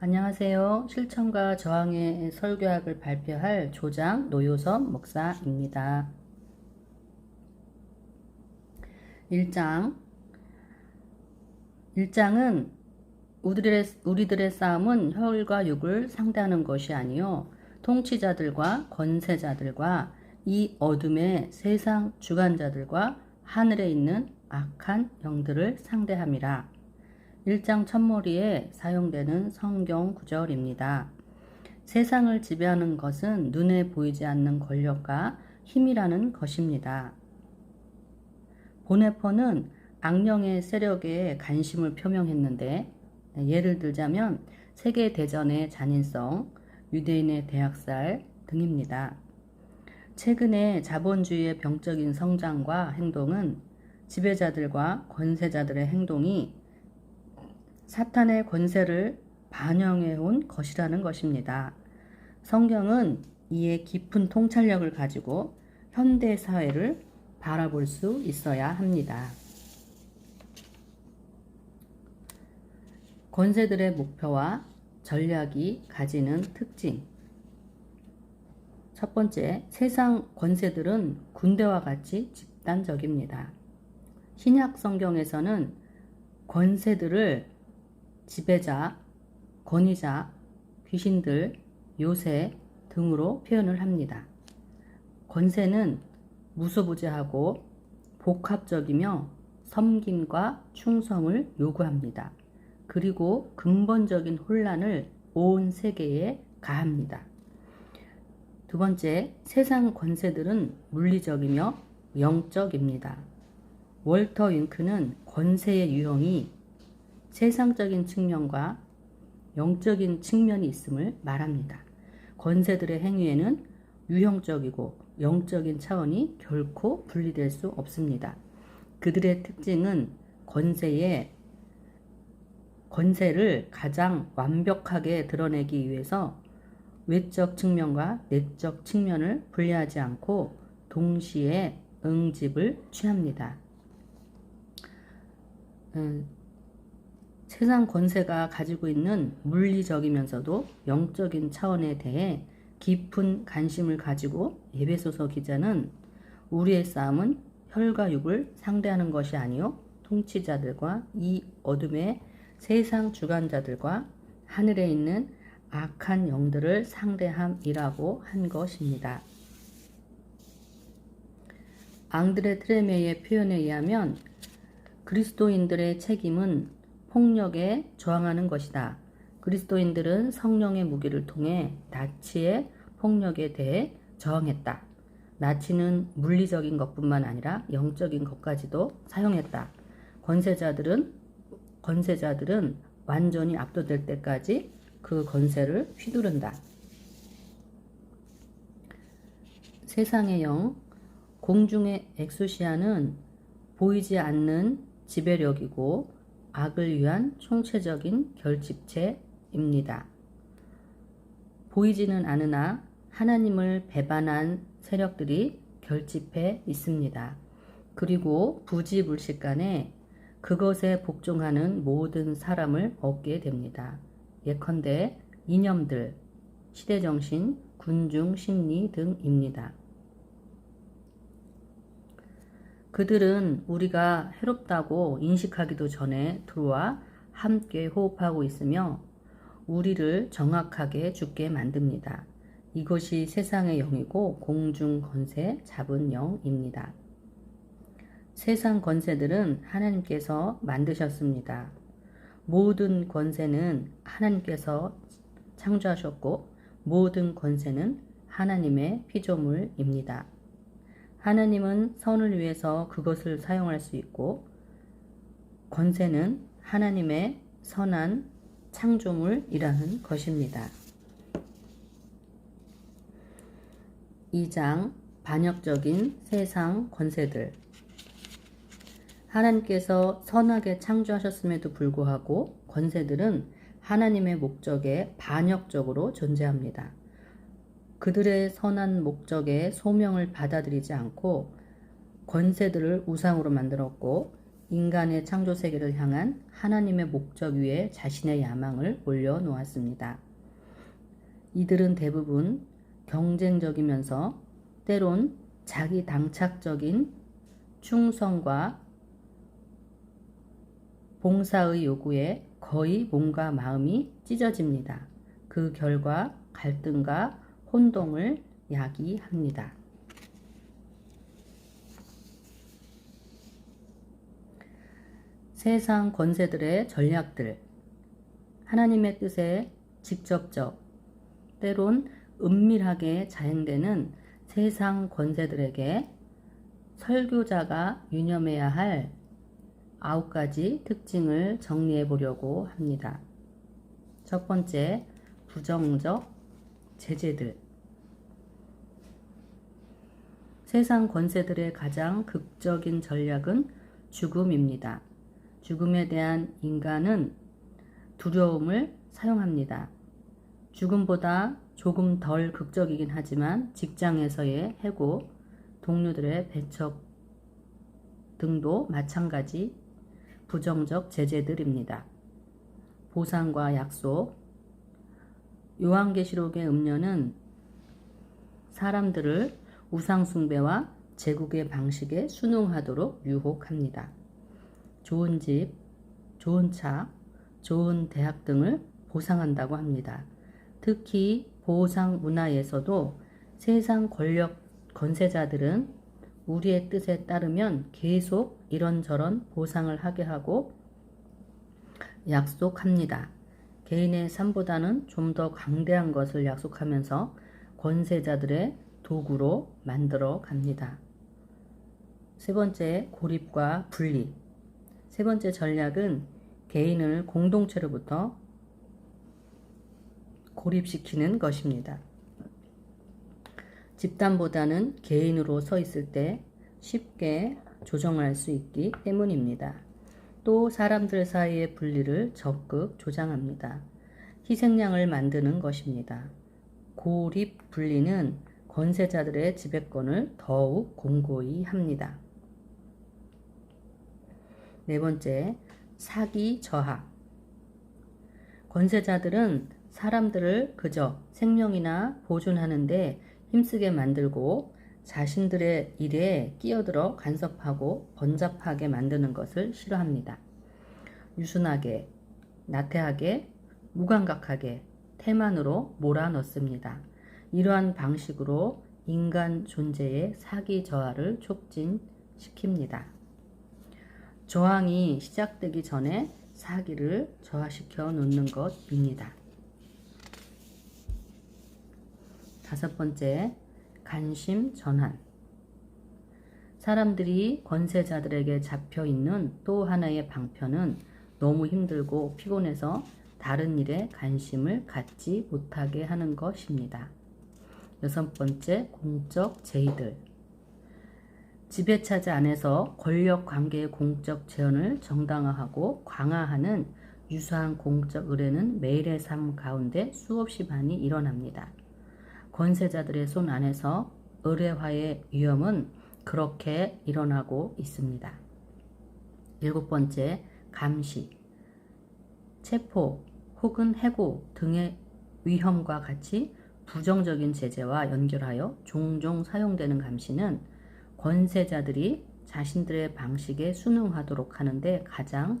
안녕하세요. 실천과 저항의 설교학을 발표할 조장 노효섭 목사입니다. 1장 1장은 우리들의, 우리들의 싸움은 혈과 육을 상대하는 것이 아니요 통치자들과 권세자들과 이 어둠의 세상 주관자들과 하늘에 있는 악한 영들을 상대함이라. 1장 첫머리에 사용되는 성경 구절입니다. 세상을 지배하는 것은 눈에 보이지 않는 권력과 힘이라는 것입니다. 보네퍼는 악령의 세력에 관심을 표명했는데 예를 들자면 세계대전의 잔인성, 유대인의 대학살 등입니다. 최근에 자본주의의 병적인 성장과 행동은 지배자들과 권세자들의 행동이 사탄의 권세를 반영해 온 것이라는 것입니다. 성경은 이에 깊은 통찰력을 가지고 현대 사회를 바라볼 수 있어야 합니다. 권세들의 목표와 전략이 가지는 특징. 첫 번째, 세상 권세들은 군대와 같이 집단적입니다. 신약 성경에서는 권세들을 지배자, 권위자, 귀신들, 요새 등으로 표현을 합니다. 권세는 무소부재하고 복합적이며 섬김과 충성을 요구합니다. 그리고 근본적인 혼란을 온 세계에 가합니다. 두 번째, 세상 권세들은 물리적이며 영적입니다. 월터 윙크는 권세의 유형이 세상적인 측면과 영적인 측면이 있음을 말합니다. 권세들의 행위에는 유형적이고 영적인 차원이 결코 분리될 수 없습니다. 그들의 특징은 권세의 권세를 가장 완벽하게 드러내기 위해서 외적 측면과 내적 측면을 분리하지 않고 동시에 응집을 취합니다. 음, 세상 권세가 가지고 있는 물리적이면서도 영적인 차원에 대해 깊은 관심을 가지고 예배소서 기자는 우리의 싸움은 혈과 육을 상대하는 것이 아니요 통치자들과 이 어둠의 세상 주관자들과 하늘에 있는 악한 영들을 상대함이라고 한 것입니다. 앙드레 트레메의 표현에 의하면 그리스도인들의 책임은 폭력에 저항하는 것이다. 그리스도인들은 성령의 무기를 통해 나치의 폭력에 대해 저항했다. 나치는 물리적인 것뿐만 아니라 영적인 것까지도 사용했다. 권세자들은 권세자들은 완전히 압도될 때까지 그 권세를 휘두른다. 세상의 영, 공중의 엑소시아는 보이지 않는 지배력이고 악을 위한 총체적인 결집체입니다. 보이지는 않으나 하나님을 배반한 세력들이 결집해 있습니다. 그리고 부지불식간에 그것에 복종하는 모든 사람을 얻게 됩니다. 예컨대 이념들, 시대정신, 군중 심리 등입니다. 그들은 우리가 해롭다고 인식하기도 전에 들어와 함께 호흡하고 있으며 우리를 정확하게 죽게 만듭니다. 이것이 세상의 영이고 공중 권세 잡은 영입니다. 세상 권세들은 하나님께서 만드셨습니다. 모든 권세는 하나님께서 창조하셨고 모든 권세는 하나님의 피조물입니다. 하나님은 선을 위해서 그것을 사용할 수 있고 권세는 하나님의 선한 창조물이라는 것입니다. 2장 반역적인 세상 권세들 하나님께서 선하게 창조하셨음에도 불구하고 권세들은 하나님의 목적에 반역적으로 존재합니다. 그들의 선한 목적의 소명을 받아들이지 않고 권세들을 우상으로 만들었고 인간의 창조 세계를 향한 하나님의 목적 위에 자신의 야망을 올려놓았습니다. 이들은 대부분 경쟁적이면서 때론 자기 당착적인 충성과 봉사의 요구에 거의 몸과 마음이 찢어집니다. 그 결과 갈등과 혼동을 야기합니다. 세상 권세들의 전략들, 하나님의 뜻에 직접적, 때론 은밀하게 자행되는 세상 권세들에게 설교자가 유념해야 할 아홉 가지 특징을 정리해 보려고 합니다. 첫 번째, 부정적 제재들. 세상 권세들의 가장 극적인 전략은 죽음입니다. 죽음에 대한 인간은 두려움을 사용합니다. 죽음보다 조금 덜 극적이긴 하지만 직장에서의 해고, 동료들의 배척 등도 마찬가지 부정적 제재들입니다. 보상과 약속 요한계시록의 음료는 사람들을 우상숭배와 제국의 방식에 순응하도록 유혹합니다. 좋은 집, 좋은 차, 좋은 대학 등을 보상한다고 합니다. 특히 보상 문화에서도 세상 권력 권세자들은 우리의 뜻에 따르면 계속 이런저런 보상을 하게 하고 약속합니다. 개인의 삶보다는 좀 더 강대한 것을 약속하면서 권세자들의 도구로 만들어 갑니다. 세 번째, 고립과 분리. 세 번째 전략은 개인을 공동체로부터 고립시키는 것입니다. 집단보다는 개인으로 서 있을 때 쉽게 조정할 수 있기 때문입니다. 또 사람들 사이의 분리를 적극 조장합니다. 희생양을 만드는 것입니다. 고립 분리는 권세자들의 지배권을 더욱 공고히 합니다. 네 번째, 사기 저하. 권세자들은 사람들을 그저 생명이나 보존하는데 힘쓰게 만들고 자신들의 일에 끼어들어 간섭하고 번잡하게 만드는 것을 싫어합니다. 유순하게, 나태하게, 무감각하게 태만으로 몰아넣습니다. 이러한 방식으로 인간 존재의 사기 저하를 촉진시킵니다. 저항이 시작되기 전에 사기를 저하시켜 놓는 것입니다. 다섯 번째, 관심 전환. 사람들이 권세자들에게 잡혀 있는 또 하나의 방편은 너무 힘들고 피곤해서 다른 일에 관심을 갖지 못하게 하는 것입니다. 여섯 번째, 공적 제의들. 지배차지 안에서 권력 관계의 공적 재현을 정당화하고 강화하는 유사한 공적 의뢰는 매일의 삶 가운데 수없이 많이 일어납니다. 권세자들의 손 안에서 의뢰화의 위험은 그렇게 일어나고 있습니다. 일곱 번째, 감시. 체포 혹은 해고 등의 위험과 같이 부정적인 제재와 연결하여 종종 사용되는 감시는 권세자들이 자신들의 방식에 순응하도록 하는데 가장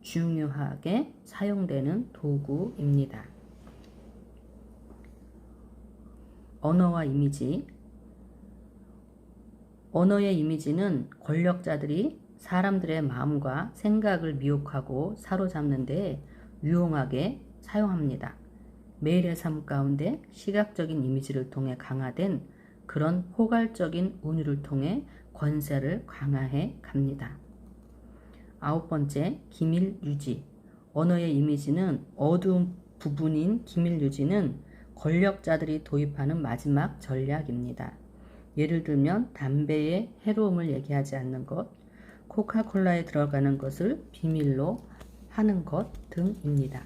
중요하게 사용되는 도구입니다. 언어와 이미지. 언어의 이미지는 권력자들이 사람들의 마음과 생각을 미혹하고 사로잡는 데 유용하게 사용합니다. 매일의 삶 가운데 시각적인 이미지를 통해 강화된 그런 포괄적인 운율을 통해 권세를 강화해 갑니다. 아홉 번째, 기밀 유지. 언어의 이미지는 어두운 부분인 기밀 유지는 권력자들이 도입하는 마지막 전략입니다. 예를 들면 담배의 해로움을 얘기하지 않는 것, 코카콜라에 들어가는 것을 비밀로 하는 것 등입니다.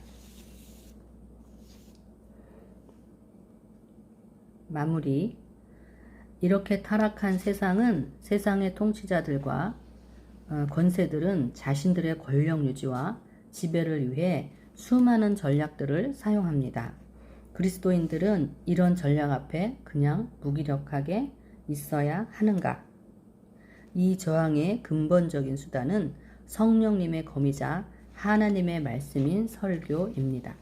마무리 이렇게 타락한 세상은 세상의 통치자들과 어, 권세들은 자신들의 권력 유지와 지배를 위해 수많은 전략들을 사용합니다. 그리스도인들은 이런 전략 앞에 그냥 무기력하게 있어야 하는가? 이 저항의 근본적인 수단은 성령님의 검이자 하나님의 말씀인 설교입니다.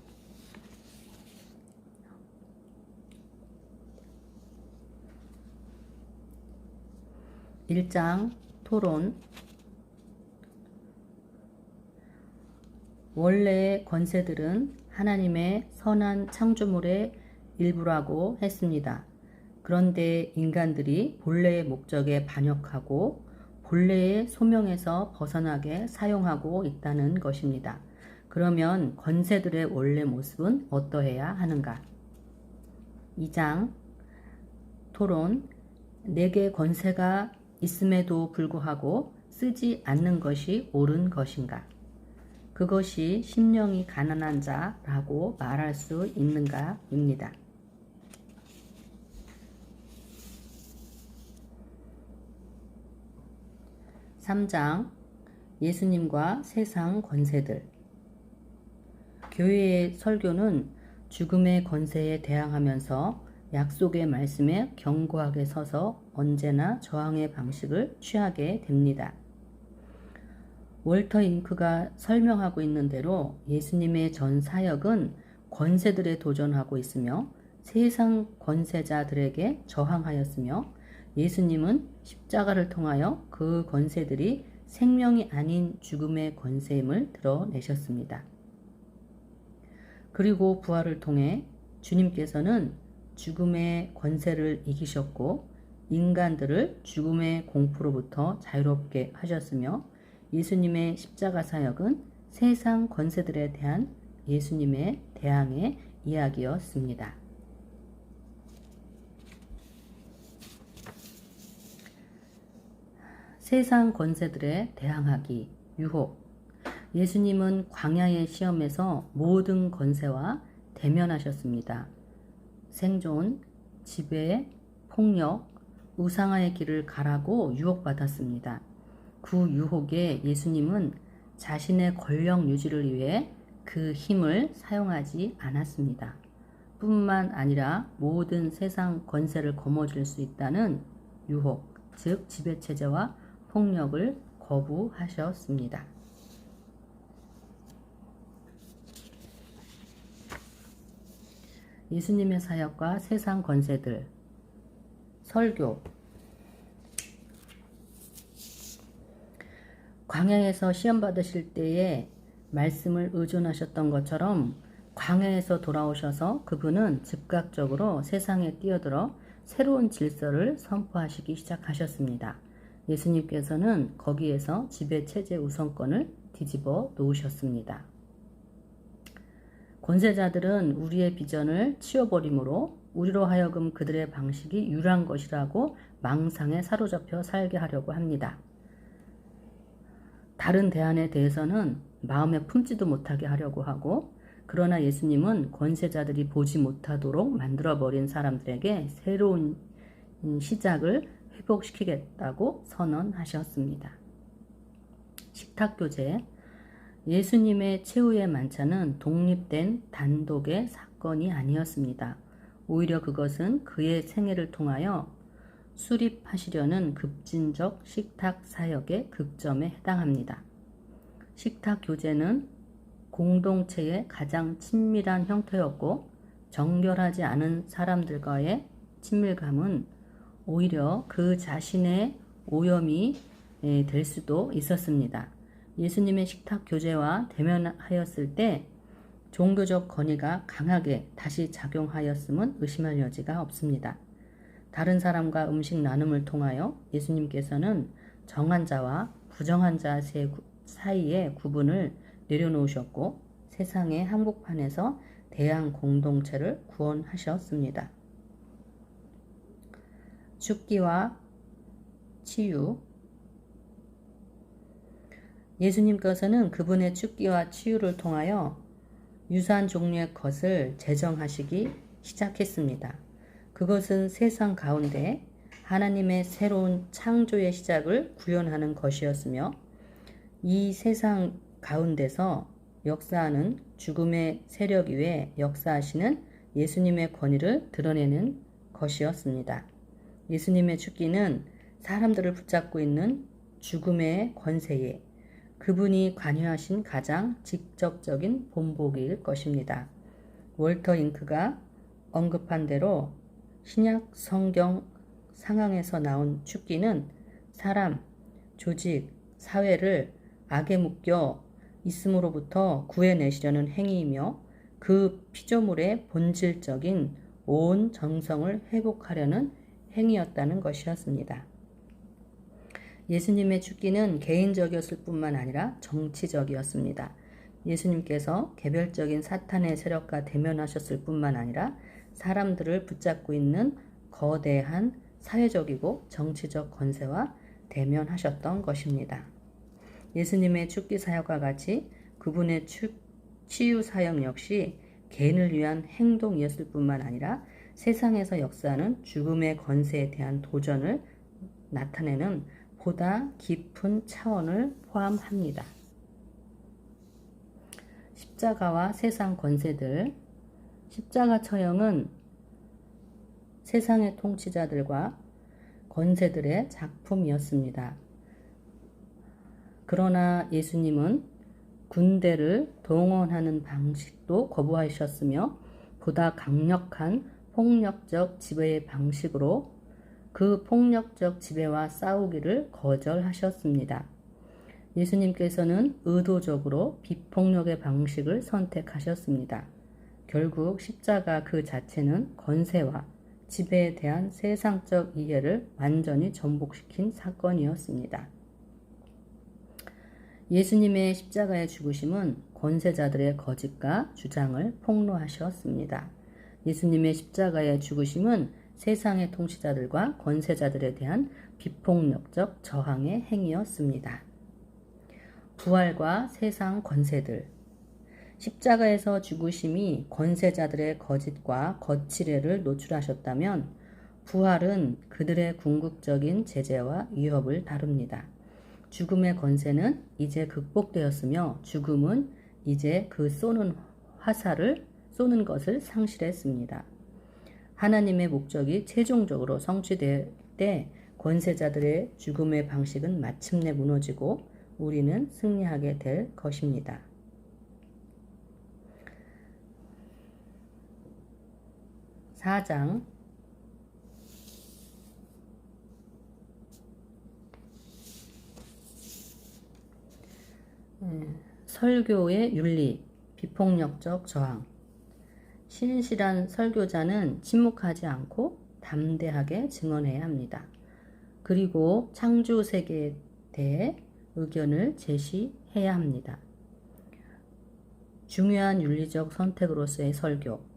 1장 토론 원래의 권세들은 하나님의 선한 창조물의 일부라고 했습니다. 그런데 인간들이 본래의 목적에 반역하고 본래의 소명에서 벗어나게 사용하고 있다는 것입니다. 그러면 권세들의 원래 모습은 어떠해야 하는가? 2장 토론 내게 권세가 있음에도 불구하고 쓰지 않는 것이 옳은 것인가? 그것이 심령이 가난한 자라고 말할 수 있는가입니다. (3장) 예수님과 세상 권세들 교회의 설교는 죽음의 권세에 대항하면서 약속의 말씀에 견고하게 서서 언제나 저항의 방식을 취하게 됩니다. 월터 잉크가 설명하고 있는 대로 예수님의 전 사역은 권세들에 도전하고 있으며 세상 권세자들에게 저항하였으며 예수님은 십자가를 통하여 그 권세들이 생명이 아닌 죽음의 권세임을 드러내셨습니다. 그리고 부활을 통해 주님께서는 죽음의 권세를 이기셨고 인간들을 죽음의 공포로부터 자유롭게 하셨으며 예수님의 십자가 사역은 세상 권세들에 대한 예수님의 대항의 이야기였습니다. 세상 권세들에 대항하기, 유혹. 예수님은 광야의 시험에서 모든 권세와 대면하셨습니다. 생존, 지배, 폭력, 우상화의 길을 가라고 유혹받았습니다. 그 유혹에 예수님은 자신의 권력 유지를 위해 그 힘을 사용하지 않았습니다. 뿐만 아니라 모든 세상 권세를 거머쥘 수 있다는 유혹, 즉 지배체제와 폭력을 거부하셨습니다. 예수님의 사역과 세상 권세들 설교 광야에서 시험 받으실 때에 말씀을 의존하셨던 것처럼 광야에서 돌아오셔서 그분은 즉각적으로 세상에 뛰어들어 새로운 질서를 선포하시기 시작하셨습니다. 예수님께서는 거기에서 지배 체제 우선권을 뒤집어 놓으셨습니다. 권세자들은 우리의 비전을 치워버림으로 우리로 하여금 그들의 방식이 유일한 것이라고 망상에 사로잡혀 살게 하려고 합니다. 다른 대안에 대해서는 마음에 품지도 못하게 하려고 하고 그러나 예수님은 권세자들이 보지 못하도록 만들어버린 사람들에게 새로운 시작을 회복시키겠다고 선언하셨습니다. 식탁교제 예수님의 최후의 만찬은 독립된 단독의 사건이 아니었습니다. 오히려 그것은 그의 생애를 통하여 수립하시려는 급진적 식탁 사역의 극점에 해당합니다. 식탁 교제는 공동체의 가장 친밀한 형태였고 정결하지 않은 사람들과의 친밀감은 오히려 그 자신의 오염이 될 수도 있었습니다. 예수님의 식탁 교제와 대면하였을 때 종교적 권위가 강하게 다시 작용하였음은 의심할 여지가 없습니다. 다른 사람과 음식 나눔을 통하여 예수님께서는 정한 자와 부정한 자 사이의 구분을 내려놓으셨고 세상의 한복판에서 대양 공동체를 구원하셨습니다. 죽기와 치유 예수님께서는 그분의 죽기와 치유를 통하여 유사한 종류의 것을 제정하시기 시작했습니다. 그것은 세상 가운데 하나님의 새로운 창조의 시작을 구현하는 것이었으며 이 세상 가운데서 역사하는 죽음의 세력 위에 역사하시는 예수님의 권위를 드러내는 것이었습니다. 예수님의 죽기는 사람들을 붙잡고 있는 죽음의 권세에 그분이 관여하신 가장 직접적인 본보기일 것입니다. 월터 잉크가 언급한 대로 신약 성경 상황에서 나온 죽기는 사람, 조직, 사회를 악에 묶여 있음으로부터 구해내시려는 행위이며 그 피조물의 본질적인 온 정성을 회복하려는 행위였다는 것이었습니다. 예수님의 죽기는 개인적이었을 뿐만 아니라 정치적이었습니다. 예수님께서 개별적인 사탄의 세력과 대면하셨을 뿐만 아니라 사람들을 붙잡고 있는 거대한 사회적이고 정치적 권세와 대면하셨던 것입니다. 예수님의 죽기 사역과 같이 그분의 치유 사역 역시 개인을 위한 행동이었을 뿐만 아니라 세상에서 역사하는 죽음의 권세에 대한 도전을 나타내는 보다 깊은 차원을 포함합니다. 십자가와 세상 권세들 십자가 처형은 세상의 통치자들과 권세들의 작품이었습니다. 그러나 예수님은 군대를 동원하는 방식도 거부하셨으며 보다 강력한 폭력적 지배의 방식으로 그 폭력적 지배와 싸우기를 거절하셨습니다. 예수님께서는 의도적으로 비폭력의 방식을 선택하셨습니다. 결국 십자가 그 자체는 권세와 지배에 대한 세상적 이해를 완전히 전복시킨 사건이었습니다. 예수님의 십자가의 죽으심은 권세자들의 거짓과 주장을 폭로하셨습니다. 예수님의 십자가의 죽으심은 세상의 통치자들과 권세자들에 대한 비폭력적 저항의 행위였습니다. 부활과 세상 권세들 십자가에서 죽으심이 권세자들의 거짓과 거칠애를 노출하셨다면 부활은 그들의 궁극적인 제재와 위협을 다룹니다. 죽음의 권세는 이제 극복되었으며 죽음은 이제 그 쏘는 화살을 쏘는 것을 상실했습니다. 하나님의 목적이 최종적으로 성취될 때 권세자들의 죽음의 방식은 마침내 무너지고 우리는 승리하게 될 것입니다. 4장 음, 설교의 윤리, 비폭력적 저항 신실한 설교자는 침묵하지 않고 담대하게 증언해야 합니다. 그리고 창조 세계에 대해 의견을 제시해야 합니다. 중요한 윤리적 선택으로서의 설교,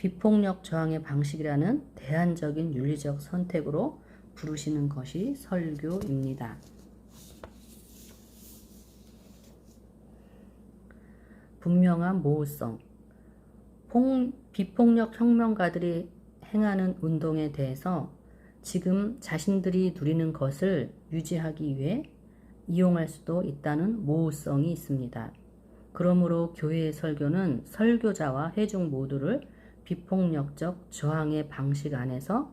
비폭력 저항의 방식이라는 대안적인 윤리적 선택으로 부르시는 것이 설교입니다. 분명한 모호성, 폭, 비폭력 혁명가들이 행하는 운동에 대해서 지금 자신들이 누리는 것을 유지하기 위해 이용할 수도 있다는 모호성이 있습니다. 그러므로 교회의 설교는 설교자와 회중 모두를 비폭력적 저항의 방식 안에서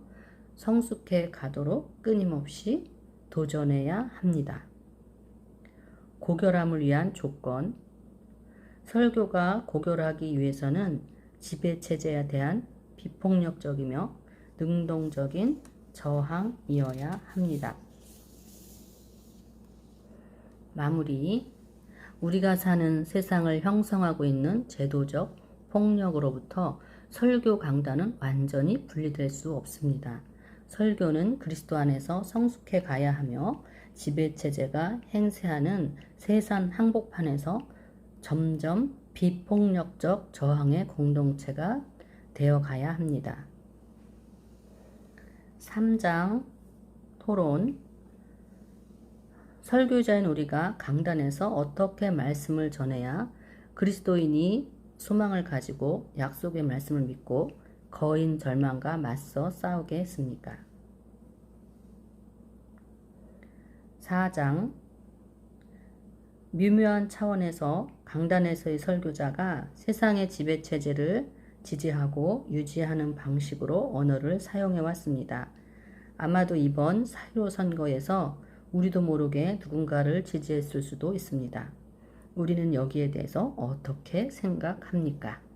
성숙해 가도록 끊임없이 도전해야 합니다. 고결함을 위한 조건 설교가 고결하기 위해서는 지배체제에 대한 비폭력적이며 능동적인 저항이어야 합니다. 마무리 우리가 사는 세상을 형성하고 있는 제도적 폭력으로부터 설교 강단은 완전히 분리될 수 없습니다. 설교는 그리스도 안에서 성숙해 가야 하며 지배체제가 행세하는 세상 항복판에서 점점 비폭력적 저항의 공동체가 되어 가야 합니다. 3장 토론 설교자인 우리가 강단에서 어떻게 말씀을 전해야 그리스도인이 소망을 가지고 약속의 말씀을 믿고 거인 절망과 맞서 싸우게 했습니까? 4장 미묘한 차원에서 강단에서의 설교자가 세상의 지배 체제를 지지하고 유지하는 방식으로 언어를 사용해 왔습니다. 아마도 이번 사료 선거에서 우리도 모르게 누군가를 지지했을 수도 있습니다. 우리는 여기에 대해서 어떻게 생각합니까?